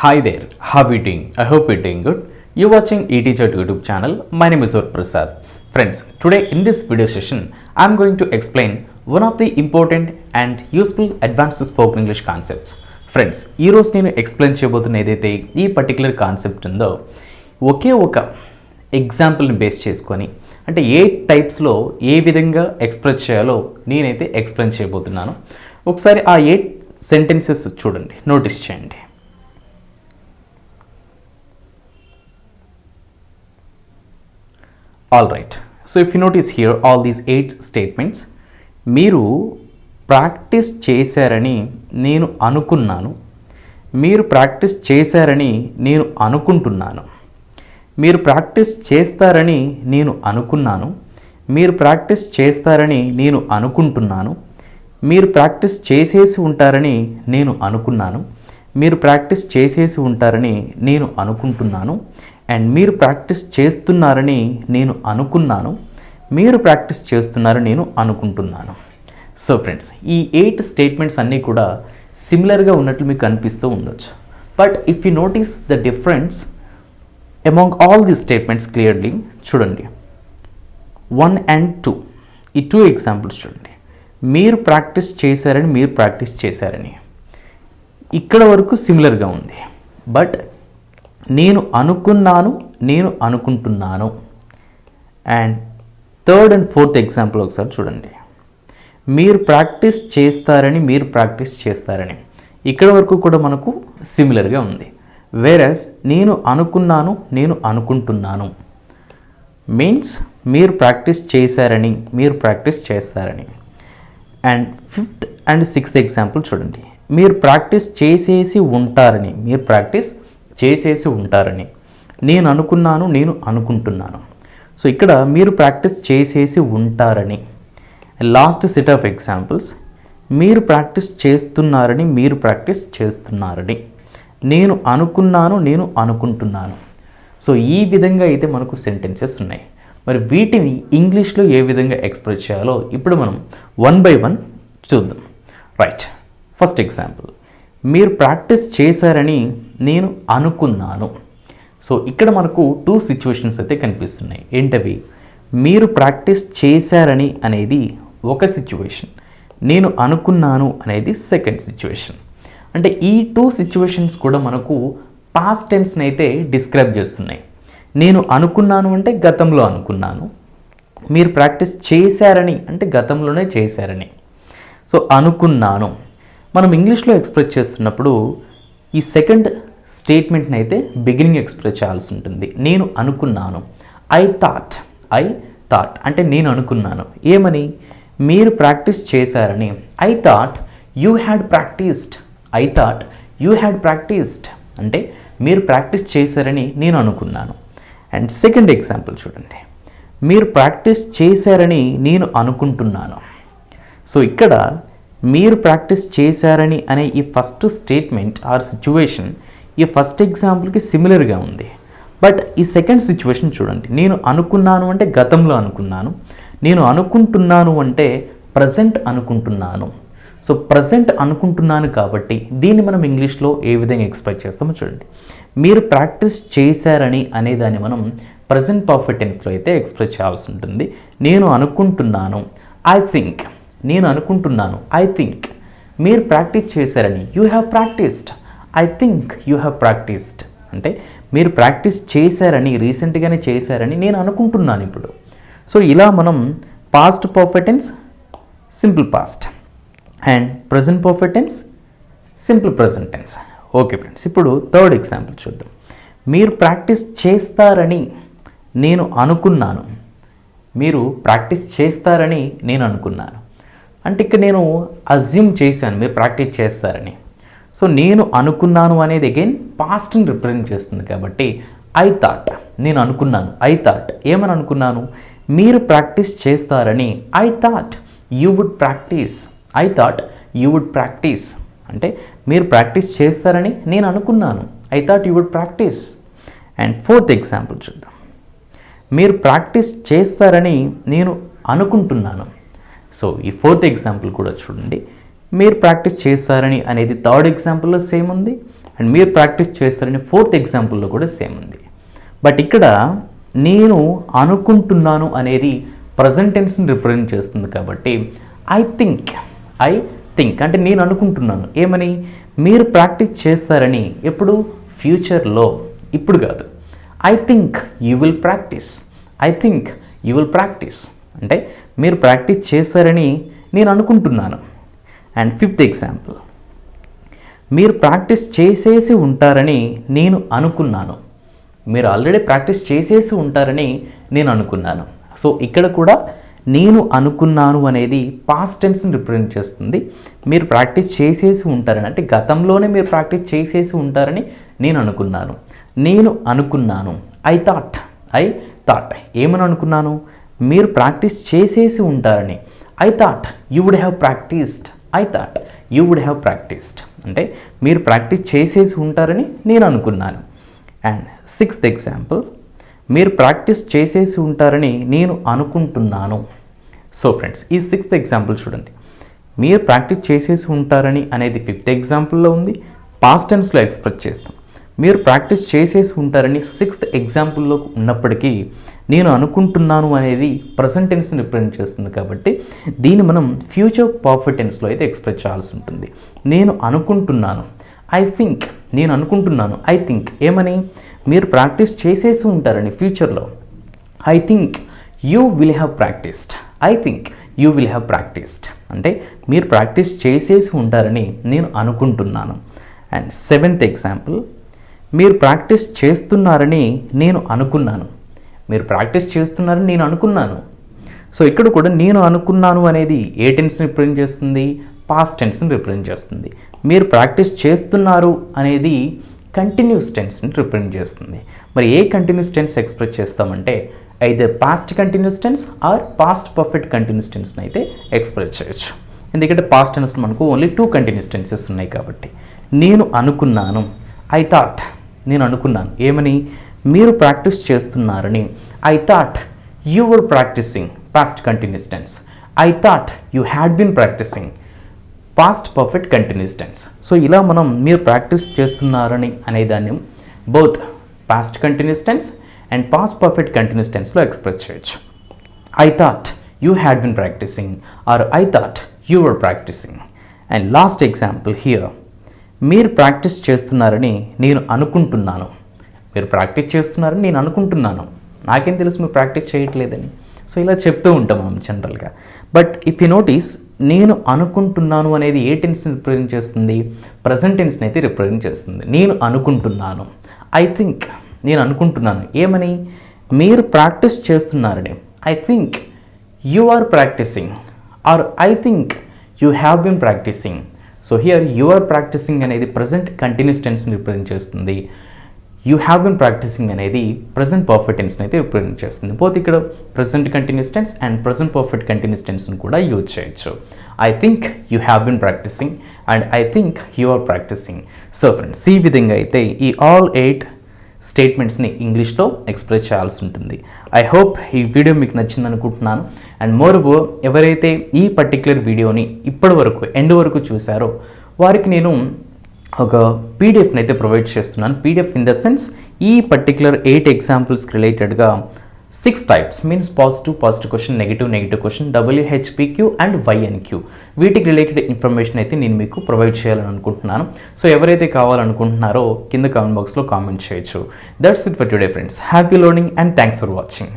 Hi there hope eating I hope eating good you watching E teacher YouTube channel my name is your Prasad friends today in this video session I'm going to explain one of the important and useful advanced spoken English concepts friends ఈరోజు నేను explain చేయబోతున్న ఏదైతే ఈ particular concept ఉందో ఒకే ఒక ఎగ్జాంపుల్ని base చేసుకొని అంటే ఏ టైప్స్లో ఏ విధంగా ఎక్స్ప్రెస్ చేయాలో నేనైతే ఎక్స్ప్లెయిన్ చేయబోతున్నాను. ఒకసారి ఆ ఎయిట్ సెంటెన్సెస్ చూడండి. నోటీస్ చేయండి. All right so if you notice here all these eight statements మీరు ప్రాక్టీస్ చేశారని నేను అనుకున్నాను. మీరు ప్రాక్టీస్ చేశారని నేను అనుకుంటున్నాను. మీరు ప్రాక్టీస్ చేస్తారని నేను అనుకున్నాను. మీరు ప్రాక్టీస్ చేస్తారని నేను అనుకుంటున్నాను. మీరు ప్రాక్టీస్ చేసేసి ఉంటారని నేను అనుకున్నాను. మీరు ప్రాక్టీస్ చేసేసి ఉంటారని నేను అనుకుంటున్నాను. అండ్ మీరు ప్రాక్టీస్ చేస్తున్నారని నేను అనుకున్నాను. మీరు ప్రాక్టీస్ చేస్తున్నారని నేను అనుకుంటున్నాను. సో ఫ్రెండ్స్ ఈ ఎయిట్ స్టేట్మెంట్స్ అన్నీ కూడా సిమిలర్గా ఉన్నట్లు మీకు అనిపిస్తూ ఉండొచ్చు. But if you notice the difference among all the statements clearly చూడండి. వన్ అండ్ టూ ఈ టూ ఎగ్జాంపుల్స్ చూడండి. మీరు ప్రాక్టీస్ చేశారని మీరు ప్రాక్టీస్ చేశారని. ఇక్కడ వరకు సిమిలర్గా ఉంది. బట్ నేను అనుకున్నాను నేను అనుకుంటున్నాను. And third and fourth example ఒకసారి చూడండి. మీరు ప్రాక్టీస్ చేస్తారని మీరు ప్రాక్టీస్ చేస్తారని. ఇక్కడ వరకు కూడా మనకు సిమిలర్గా ఉంది. వేరస్ నేను అనుకున్నాను నేను అనుకుంటున్నాను. మీన్స్ మీరు ప్రాక్టీస్ చేశారని మీరు ప్రాక్టీస్ చేస్తారని. And fifth and sixth example చూడండి. మీరు ప్రాక్టీస్ చేసేసి ఉంటారని మీరు ప్రాక్టీస్ చేసేసి ఉంటారని. నేను అనుకున్నాను నేను అనుకుంటున్నాను. సో ఇక్కడ మీరు ప్రాక్టీస్ చేసేసి ఉంటారని. లాస్ట్ సెట్ ఆఫ్ ఎగ్జాంపుల్స్ మీరు ప్రాక్టీస్ చేస్తున్నారని మీరు ప్రాక్టీస్ చేస్తున్నారని. నేను అనుకున్నాను నేను అనుకుంటున్నాను. సో ఈ విధంగా అయితే మనకు సెంటెన్సెస్ ఉన్నాయి. మరి వీటిని ఇంగ్లీష్లో ఏ విధంగా ఎక్స్ప్రెస్ చేయాలో ఇప్పుడు మనం వన్ బై వన్ చూద్దాం. రైట్ ఫస్ట్ ఎగ్జాంపుల్ మీరు ప్రాక్టీస్ చేశారని నేను అనుకున్నాను. సో ఇక్కడ మనకు టూ సిచ్యువేషన్స్ అయితే కనిపిస్తున్నాయి. ఏంటవి? మీరు ప్రాక్టీస్ చేశారని అనేది ఒక సిచ్యువేషన్ నేను అనుకున్నాను అనేది సెకండ్ సిచ్యువేషన్ అంటే ఈ టూ సిచ్యువేషన్స్ కూడా మనకు పాస్ట్ టెన్స్ని అయితే డిస్క్రైబ్ చేస్తున్నాయి. నేను అనుకున్నాను అంటే గతంలో అనుకున్నాను. మీరు ప్రాక్టీస్ చేశారని అంటే గతంలోనే చేశారని. సో అనుకున్నాను. మనం ఇంగ్లీష్లో ఎక్స్ప్రెస్ చేస్తున్నప్పుడు ఈ సెకండ్ స్టేట్మెంట్ని అయితే బిగినింగ్ ఎక్స్ప్రెస్ చేయాల్సి ఉంటుంది నేను అనుకున్నాను. ఐ థాట్ ఐ థాట్ అంటే నేను అనుకున్నాను. ఏమని? మీరు ప్రాక్టీస్ చేశారని. I thought you had practised I thought you had practised అంటే మీరు ప్రాక్టీస్ చేశారని నేను అనుకున్నాను. అండ్ సెకండ్ ఎగ్జాంపుల్ చూడండి. మీరు ప్రాక్టీస్ చేశారని నేను అనుకుంటున్నాను. సో ఇక్కడ మీరు ప్రాక్టీస్ చేశారని అనే ఈ ఫస్ట్ స్టేట్మెంట్ ఆర్ సిచ్యువేషన్ ఈ ఫస్ట్ ఎగ్జాంపుల్కి సిమిలర్గా ఉంది. బట్ ఈ సెకండ్ సిచ్యువేషన్ చూడండి. నేను అనుకున్నాను అంటే గతంలో అనుకున్నాను. నేను అనుకుంటున్నాను అంటే ప్రజెంట్ అనుకుంటున్నాను. సో ప్రజెంట్ అనుకుంటున్నాను కాబట్టి దీన్ని మనం ఇంగ్లీష్లో ఏ విధంగా ఎక్స్పెక్ట్ చేస్తామో చూడండి. మీరు ప్రాక్టీస్ చేశారని అనేదాన్ని మనం ప్రజెంట్ పర్ఫెక్ట్ టెన్స్లో అయితే ఎక్స్ప్రెస్ చేయాల్సి ఉంటుంది. నేను అనుకుంటున్నాను. ఐ థింక్ నేను అనుకుంటున్నాను. ఐ థింక్ మీరు ప్రాక్టీస్ చేశారని. You have practised I think you have practised. అంటే మీరు ప్రాక్టీస్ చేశారని రీసెంట్గానే చేశారని నేను అనుకుంటున్నాను ఇప్పుడు. సో ఇలా మనం past perfect tense simple past and present perfect tense simple present tense okay friends ఇప్పుడు థర్డ్ ఎగ్జాంపుల్ చూద్దాం. మీరు ప్రాక్టీస్ చేస్తారని నేను అనుకున్నాను. మీరు ప్రాక్టీస్ చేస్తారని నేను అనుకున్నాను. అంటే ఇక్కడ నేను అజ్యూమ్ చేశాను మీరు ప్రాక్టీస్ చేస్తారని. సో నేను అనుకున్నాను అనేది అగైన్ పాస్ట్ని రిప్రజెంట్ చేస్తుంది కాబట్టి ఐ థాట్ నేను అనుకున్నాను ఐ థాట్ ఏమని అనుకున్నాను? మీరు ప్రాక్టీస్ చేస్తారని I thought you would practice I thought you would practice అంటే మీరు ప్రాక్టీస్ చేస్తారని నేను అనుకున్నాను I thought you would practice and fourth example చూద్దాం. మీరు ప్రాక్టీస్ చేస్తారని నేను అనుకుంటున్నాను. సో ఈ ఫోర్త్ ఎగ్జాంపుల్ కూడా చూడండి. మీరు ప్రాక్టీస్ చేస్తారని అనేది థర్డ్ ఎగ్జాంపుల్లో సేమ్ ఉంది. అండ్ మీరు ప్రాక్టీస్ చేస్తారని ఫోర్త్ ఎగ్జాంపుల్లో కూడా సేమ్ ఉంది. బట్ ఇక్కడ నేను అనుకుంటున్నాను అనేది ప్రజెంట్ టెన్స్ని రిప్రజెంట్ చేస్తుంది కాబట్టి ఐ థింక్ ఐ థింక్ అంటే నేను అనుకుంటున్నాను. ఏమని? మీరు ప్రాక్టీస్ చేస్తారని ఎప్పుడు? ఫ్యూచర్లో. ఇప్పుడు కాదు. I think you will practice. I think you will practice. అంటే మీరు ప్రాక్టీస్ చేస్తారని నేను అనుకుంటున్నాను. అండ్ ఫిఫ్త్ ఎగ్జాంపుల్ మీరు ప్రాక్టీస్ చేసేసి ఉంటారని నేను అనుకున్నాను. మీరు ఆల్రెడీ ప్రాక్టీస్ చేసేసి ఉంటారని నేను అనుకున్నాను. సో ఇక్కడ కూడా నేను అనుకున్నాను అనేది పాస్ట్ టెన్స్ని రిప్రజెంట్ చేస్తుంది. మీరు ప్రాక్టీస్ చేసేసి ఉంటారని అంటే గతంలోనే మీరు ప్రాక్టీస్ చేసేసి ఉంటారని నేను అనుకున్నాను. నేను అనుకున్నాను. ఐ థాట్ ఐ థాట్ ఏమని అనుకున్నాను? మీరు ప్రాక్టీస్ చేసేసి ఉంటారని. I thought you would have practised I thought you would have practised అంటే మీరు ప్రాక్టీస్ చేసేసి ఉంటారని నేను అనుకున్నాను. అండ్ సిక్స్త్ ఎగ్జాంపుల్ మీరు ప్రాక్టీస్ చేసేసి ఉంటారని నేను అనుకుంటున్నాను. సో ఫ్రెండ్స్ ఈ సిక్స్త్ ఎగ్జాంపుల్ చూడండి. మీరు ప్రాక్టీస్ చేసేసి ఉంటారని అనేది ఫిఫ్త్ ఎగ్జాంపుల్లో ఉంది. పాస్ట్ టెన్స్లో ఎక్స్ప్రెస్ చేస్తాం. మీరు ప్రాక్టీస్ చేసేసి ఉంటారని సిక్స్త్ ఎగ్జాంపుల్లో ఉన్నప్పటికీ నేను అనుకుంటున్నాను అనేది ప్రజెంట్ టెన్స్ని రిప్రజెంట్ చేస్తుంది కాబట్టి దీన్ని మనం ఫ్యూచర్ పర్ఫెక్ట్ టెన్స్లో అయితే ఎక్స్ప్రెస్ చేయాల్సి ఉంటుంది. నేను అనుకుంటున్నాను. ఐ థింక్ నేను అనుకుంటున్నాను. I think. ఏమని? మీరు ప్రాక్టీస్ చేసేసి ఉంటారని ఫ్యూచర్లో. I think you will have practised. I think you will have practised. అంటే మీరు ప్రాక్టీస్ చేసేసి ఉంటారని నేను అనుకుంటున్నాను. అండ్ సెవెంత్ ఎగ్జాంపుల్ మీరు ప్రాక్టీస్ చేస్తున్నారని నేను అనుకున్నాను. మీరు ప్రాక్టీస్ చేస్తున్నారని నేను అనుకున్నాను. సో ఇక్కడ కూడా నేను అనుకున్నాను అనేది ఏ టెన్స్ని రిప్రజెంట్ చేస్తుంది? పాస్ట్ టెన్స్ని రిప్రజెంట్ చేస్తుంది. మీరు ప్రాక్టీస్ చేస్తున్నారు అనేది కంటిన్యూస్ టెన్స్ని రిప్రజెంట్ చేస్తుంది. మరి ఏ కంటిన్యూస్ టెన్స్ ఎక్స్ప్రెస్ చేస్తామంటే అయితే past continuous tense or past perfect continuous టెన్స్ని అయితే ఎక్స్ప్రెస్ చేయొచ్చు. ఎందుకంటే పాస్ట్ టెన్స్ మనకు ఓన్లీ టూ కంటిన్యూస్ టెన్సెస్ ఉన్నాయి కాబట్టి. నేను అనుకున్నాను. ఐ థాట్ నేను అనుకున్నాను. ఏమని? మీరు ప్రాక్టీస్ చేస్తున్నారని. I thought you were practising past continuous tense I thought you had been practising past perfect continuous tense so ఇలా మనం మీరు ప్రాక్టీస్ చేస్తున్నారని అనేదాన్ని both past continuous tense and past perfect continuous టెన్స్లో express చేయొచ్చు. I thought you had been practising or I thought you were practising and last example here మీరు practice చేస్తున్నారని నేను అనుకుంటున్నాను. మీరు ప్రాక్టీస్ చేస్తున్నారని నేను అనుకుంటున్నాను. నాకేం తెలుసు మీరు ప్రాక్టీస్ చేయట్లేదని. సో ఇలా చెప్తూ ఉంటాం మనం జనరల్గా. బట్ ఇఫ్ యూ నోటీస్ నేను అనుకుంటున్నాను అనేది ఏ టెన్స్ని రిప్రజెంట్ చేస్తుంది? ప్రజెంట్ టెన్స్ని అయితే రిప్రజెంట్ చేస్తుంది. నేను అనుకుంటున్నాను. ఐ థింక్ నేను అనుకుంటున్నాను. ఏమని? మీరు ప్రాక్టీస్ చేస్తున్నారని. I think you are practising. Or I think you have been practising. So here you are practising అనేది ప్రజెంట్ కంటిన్యూస్ టెన్స్ని రిప్రజెంట్ చేస్తుంది. యూ హ్యావ్ బిన్ ప్రాక్టీసింగ్ అనేది ప్రజెంట్ పర్ఫెక్ట్ టెన్స్ని అయితే రిప్రజెంట్ చేస్తుంది. పోతే ఇక్కడ present continuous tense and present perfect continuous టెన్స్ని కూడా యూజ్ చేయొచ్చు. I think you have been practising and I think you are practising so friends ఈ విధంగా అయితే ఈ ఆల్ ఎయిట్ స్టేట్మెంట్స్ని ఇంగ్లీష్లో ఎక్స్ప్రెస్ చేయాల్సి ఉంటుంది. ఐ హోప్ ఈ వీడియో మీకు నచ్చింది అనుకుంటున్నాను. అండ్ మోర్ ఎవరైతే ఈ పర్టిక్యులర్ వీడియోని ఇప్పటి వరకు ఎండ్ వరకు చూసారో వారికి నేను ఒక పీడిఎఫ్ని అయితే ప్రొవైడ్ చేస్తున్నాను. పీడిఎఫ్ ఇన్ ద సెన్స్ ఈ పర్టిక్యులర్ ఎయిట్ ఎగ్జాంపుల్స్కి రిలేటెడ్గా six types means positive positive question negative negative question WHPQ and YNQ వీటికి రిలేటెడ్ ఇన్ఫర్మేషన్ అయితే నేను మీకు ప్రొవైడ్ చేయాలని అనుకుంటున్నాను సో ఎవరైతే కావాలనుకుంటున్నారో కింద కామెంట్ బాక్స్లో కామెంట్ చేయొచ్చు. That's it for today friends happy learning and thanks for watching